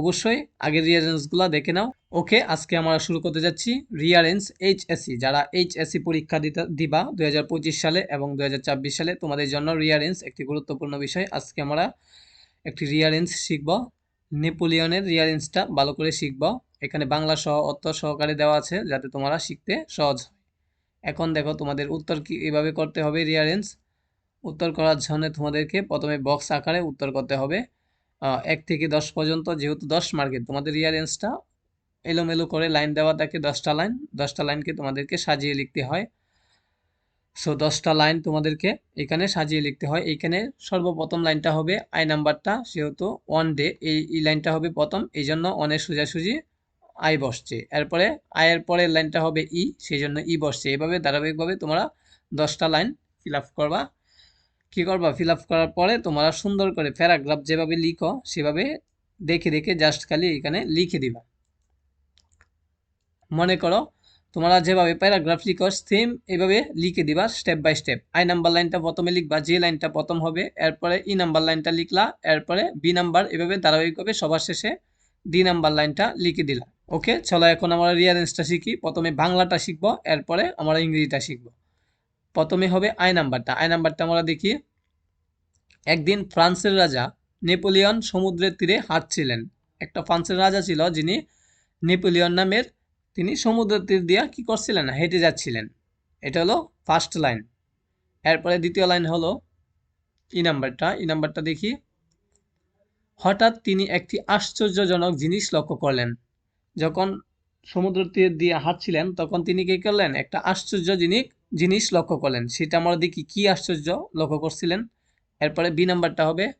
অবশ্যই আগের রিয়ারেন্সগুলো দেখে নাও। ওকে আজকে আমরা শুরু করতে যাচ্ছি রিয়ারেন্স এইচএসসি যারা এইচএসসি পরীক্ষা দিতে দিবা দুই হাজার পঁচিশ সালে এবং দুই সালে, তোমাদের জন্য রিয়ারেন্স একটি গুরুত্বপূর্ণ বিষয়। আজকে আমরা একটি রিয়ারেন্স শিখব। নেপোলিয়নের রিয়ারেন্সটা ভালো করে শিখব। এখানে বাংলা সহ অর্থ সহকারে দেওয়া আছে যাতে তোমরা শিখতে সহজ হয়। এখন দেখো তোমাদের উত্তর কি এভাবে করতে হবে রিয়ারেন্স উত্তর করার জন্য তোমাদেরকে প্রথমে বক্স আকারে উত্তর করতে হবে। এক থেকে দশ পর্যন্ত, যেহেতু দশ মার্কের তোমাদের রিয়ারেন্সটা এলোমেলো করে লাইন দেওয়া থাকে দশটা লাইন, দশটা লাইনকে তোমাদেরকে সাজিয়ে লিখতে হয়। সো দশটা লাইন তোমাদেরকে এখানে সাজিয়ে লিখতে হয়। এইখানে সর্বপ্রথম লাইনটা হবে আই নাম্বারটা সেহেতু ওয়ান ডে এই এই লাইনটা হবে প্রথম এই জন্য অনেক সোজাসুজি আই বসছে। এরপরে আয়ের পরের লাইনটা হবে ই সেই জন্য ই বসছে। এভাবে ধারাবাহিকভাবে তোমরা দশটা লাইন ফিল আপ করবা। কী করবা? ফিল আপ করার পরে তোমরা সুন্দর করে প্যারাগ্রাফ যেভাবে লিখো, সেভাবে দেখে দেখে জাস্ট খালি এখানে লিখে দিবা। মনে করো তোমরা যেভাবে প্যারাগ্রাফ লিখো সেম এভাবে লিখে দিবা step by step I number লাইনটা প্রথমে লিখবা যে লাইনটা প্রথম হবে, এরপরে ই নাম্বার লাইনটা লিখলা, এরপরে বি নাম্বার এভাবে ধারাবাহিকভাবে সবার শেষে ডি নাম্বার লাইনটা লিখে দিলা। ওকে চলো এখন আমরা রিয়ারেন্সটা শিখি। প্রথমে বাংলাটা শিখব, এরপরে আমরা ইংরেজিটা শিখব। প্রথমে হবে আই নাম্বারটা। আই নাম্বারটা আমরা দেখি। একদিন ফ্রান্সের রাজা নেপোলিয়ন সমুদ্রের তীরে হাঁটছিলেন। একটা ফ্রান্সের রাজা ছিল যিনি নেপোলিয়ন নামের, তিনি সমুদ্রের তীর দিয়া কি করছিলেন হেঁটে যাচ্ছিলেন। এটা হলো ফার্স্ট লাইন এরপরে দ্বিতীয় লাইন হলো ই নাম্বারটা। ই নাম্বারটা দেখি। হঠাৎ তিনি একটি আশ্চর্যজনক জিনিস লক্ষ্য করলেন। যখন সমুদ্র তীর দিয়ে হাঁটছিলেন, তখন তিনি কী করলেন? একটা আশ্চর্য জিনিস জিনিস লক্ষ্য করলেন। সেটা আমরা দেখি কি আশ্চর্য, লক্ষ্য করছিলেন। এরপরে বি নাম্বারটা হবে।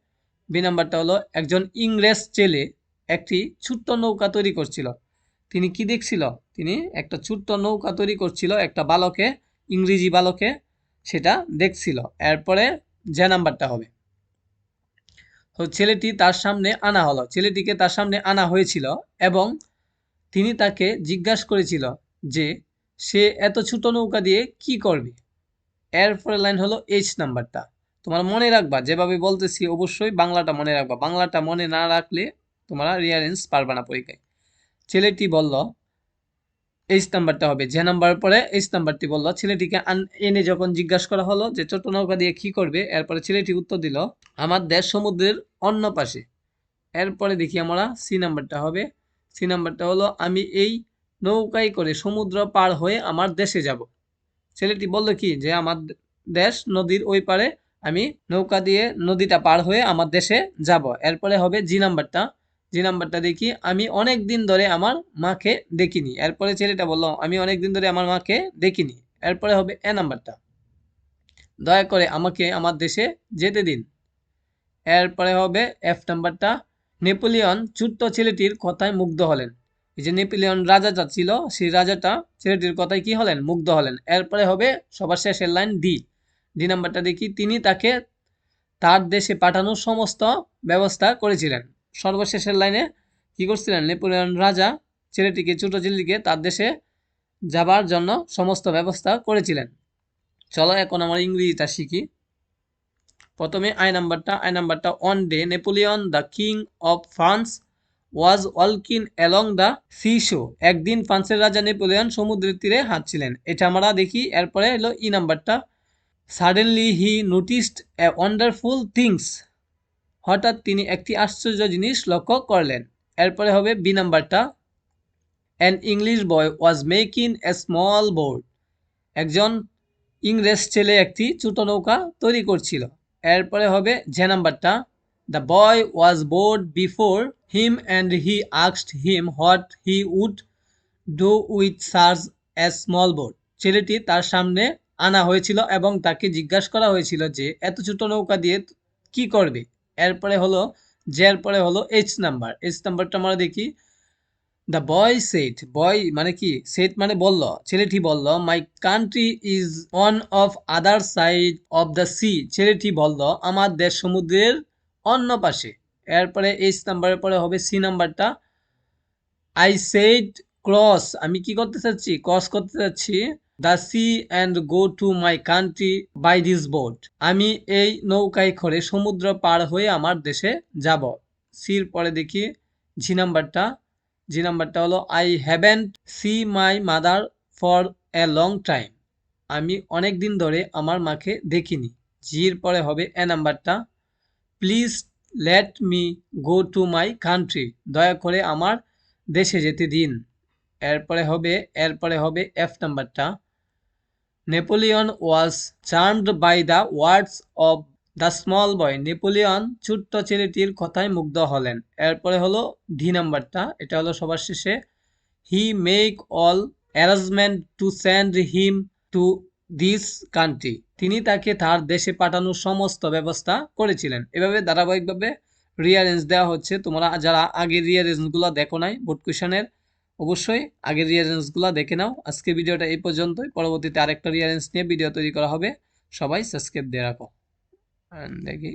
বি নাম্বারটা হলো, একজন ইংরেজ ছেলে একটি ছোট্ট নৌকা তৈরি করছিল। তিনি কি দেখছিল? তিনি একটা ছোট্ট নৌকা তৈরি করছিল, একটা বালকে, ইংরেজি বালকে, সেটা দেখছিল। এরপরে যে নাম্বারটা হবে। তো ছেলেটি তার সামনে আনা হলো। ছেলেটিকে তার সামনে আনা হয়েছিল এবং তিনি তাকে জিজ্ঞাসা করেছিল যে সে এত ছোট নৌকা দিয়ে কি করবে? এর এরপরে লাইন হলো এইচ নাম্বারটা তোমার মনে রাখবা, যেভাবে বলতেছি অবশ্যই বাংলাটা মনে রাখবা। বাংলাটা মনে না রাখলে তোমরা রিয়ারেন্স পারবা না পরীক্ষায়। ছেলেটি বলল এইচ নাম্বারটা হবে। যে নাম্বার পরে এইচ নাম্বারটি বলল, ছেলেটিকে এনে যখন জিজ্ঞাসা করা হলো যে ছোট নৌকা দিয়ে কি করবে, এরপরে ছেলেটি উত্তর দিল আমার দেশ সমুদ্রের অন্য পাশে। এরপরে দেখি আমরা সি নাম্বারটা হবে। সি নাম্বারটা হলো, আমি এই নৌকায় করে সমুদ্র পার হয়ে আমার দেশে যাব। ছেলেটি বলল, কি যে আমার দেশ নদীর ওই পারে? আমি নৌকা দিয়ে নদীটা পার হয়ে আমার দেশে যাব। এরপরে হবে জি নাম্বারটা। জি নাম্বারটা দেখি। আমি অনেক দিন ধরে আমার মাকে দেখিনি। এরপরে ছেলেটা বলল, আমি অনেক দিন ধরে আমার মাকে দেখিনি। এরপরে হবে এ নাম্বারটা। দয়া করে আমাকে আমার দেশে যেতে দিন। এরপরে হবে এফ নাম্বারটা। নেপোলিয়ন ছোট্ট ছেলেটির কথায় মুগ্ধ হলেন। এই যে নেপোলিয়ন রাজাটা ছিল, সেই রাজাটা ছেলেটির কথায় কি হলেন? মুগ্ধ হলেন। এরপরে হবে সবার শেষের লাইন ডি। ডি নাম্বারটা দেখি। তিনি তাকে তার দেশে পাঠানোর সমস্ত ব্যবস্থা করেছিলেন। সর্বশেষের লাইনে কি করছিলেন? নেপোলিয়ন রাজা ছেলেটিকে, ছোট ছেলেটিকে তার দেশে যাবার জন্য সমস্ত ব্যবস্থা করেছিলেন। চলো এখন আমার ইংরেজিটা শিখি। প্রথমে আই নাম্বারটা আই নাম্বারটা one day Napoleon the king of France was ওয়ালকিং along the sea shore. একদিন ফ্রান্সের রাজা নেপোলিয়ন সমুদ্রের তীরে হাঁটছিলেন। এটা আমরা দেখি, এরপরে হলো ই নাম্বারটা। Suddenly he noticed a wonderful things হঠাৎ তিনি একটি আশ্চর্য জিনিস লক্ষ্য করলেন। এরপরে হবে বি নাম্বারটা। An English boy was making a small board একজন ইংরেজ ছেলে একটি ছোট নৌকা তৈরি করছিল। এরপরে হবে যে নাম্বারটা। The boy was board before him and he আক্সড him what he would do with search a small board ছেলেটি তার সামনে আনা হয়েছিল এবং তাকে জিজ্ঞাসা করা হয়েছিল যে, এত ছোট নৌকা দিয়ে কি করবে? এরপরে হলো, যে এরপরে হলো এইচ নাম্বার এইচ নাম্বারটা আমরা দেখি। দ্য বয় সেট বয় মানে কি? সেট মানে বলল। ছেলেটি বলল my country is on of other side of the sea ছেলেটি বলল, আমার দেশ সমুদ্রের অন্য পাশে। এরপরে এইচ নাম্বারের পরে হবে সি নাম্বারটা আই সেড ক্রস আমি কি করতে চাচ্ছি? ক্রস করতে চাচ্ছি। The sea and go to my country by this boat আমি এই নৌকায় করে সমুদ্র পার হয়ে আমার দেশে যাব। সির পরে দেখি জি নাম্বারটা জি নাম্বারটা হলো I haven't see my mother for a long time আমি অনেক দিন ধরে আমার মাকে দেখিনি। জির পরে হবে এ নাম্বারটা please let me go to my country দয়া করে আমার দেশে যেতে দিন। এরপরে হবে এরপরে হবে এফ নাম্বারটা। Napoleon was charmed by the words of the small boy. Napoleon ছোট্ট ছেলেটির কথায় মুগ্ধ হলেন। এরপরে হলো ডি নাম্বারটা। এটা হলো সবার শেষে। He make all arrangement to send him to this country. তিনি তাকে তার দেশে পাঠানোর সমস্ত ব্যবস্থা করেছিলেন। এভাবে ধারাবাহিকভাবে রিয়ারেঞ্জ দেওয়া হচ্ছে। তোমরা যারা আগের রিয়ারেঞ্জগুলো দেখো নাই বোর্ড কোয়েশনের অবশ্যই আগের রিয়ারেঞ্জগুলো দেখে নাও। আজকে ভিডিওটা এই পর্যন্তই। পরবর্তীতে আরেকটা রিয়ারেঞ্জ নিয়ে ভিডিও তৈরি করা হবে। সবাই সাবস্ক্রাইব দিয়ে রাখো। দেখি।